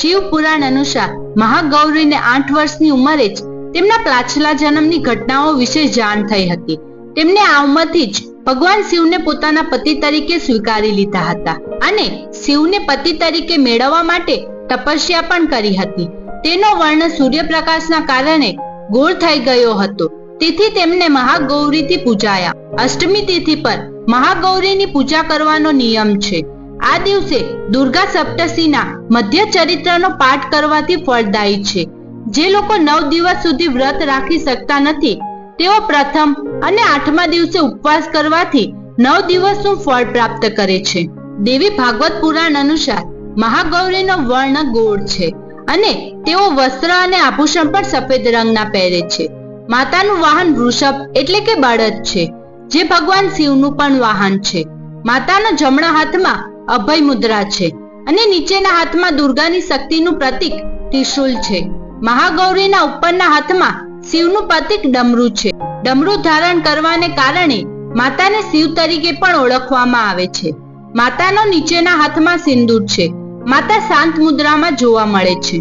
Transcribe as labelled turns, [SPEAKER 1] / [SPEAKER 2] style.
[SPEAKER 1] શિવ પુરાણ અનુસાર મહાગૌરીને આઠ વર્ષની ઉંમરે જ તેમના પાછલા જન્મની ઘટનાઓ વિશે જાણ થઈ હતી. તેમને આ ઉંમરથી જ ભગવાન શિવને પોતાના પતિ તરીકે સ્વીકારી લીધા હતા અને શિવને પતિ તરીકે મેળવવા માટે તપસ્યા પણ કરી હતી. તેનો વર્ણ સૂર્યપ્રકાશના કારણે ગોળ થઈ ગયો હતો. તેથી તેમને મહાગૌરીથી પૂજાયા. અષ્ટમી તિથિ પર મહાગૌરીની પૂજા કરવાનો નિયમ છે. આ દિવસે દુર્ગા સપ્તશીના મધ્ય ચરિત્રનો પાઠ કરવાથી ફળદાયી છે. જે લોકો નવ દિવસ સુધી વ્રત રાખી શકતા નથી, તેઓ પ્રથમ અને આઠમા દિવસે ઉપવાસ કરવાથી નવ દિવસનું ફળ પ્રાપ્ત કરે છે. દેવી ભાગવત પુરાણ અનુસાર મહાગૌરીનો વર્ણ ગોળ છે અને તેઓ વસ્ત્ર અને આભૂષણ પણ સફેદ રંગના પહેરે છે. માતાનું વાહન વૃષભ એટલે કે બળદ છે, જે ભગવાન શિવનું પણ વાહન છે. માતાના જમણા હાથમાં અભય મુદ્રા છે. અને નીચેના હાથમાં દુર્ગાની શક્તિનું પ્રતીક ત્રિશુલ છે. મહાગૌરીના ઉપરના હાથમાં શિવનું પ્રતીક ડમરું છે. ડમરું ધારણ કરવાને કારણે માતાને શિવ તરીકે પણ ઓળખવામાં આવે છે. માતાનો નીચેના હાથમાં સિંદૂર છે. માતા શાંત મુદ્રામાં જોવા મળે છે.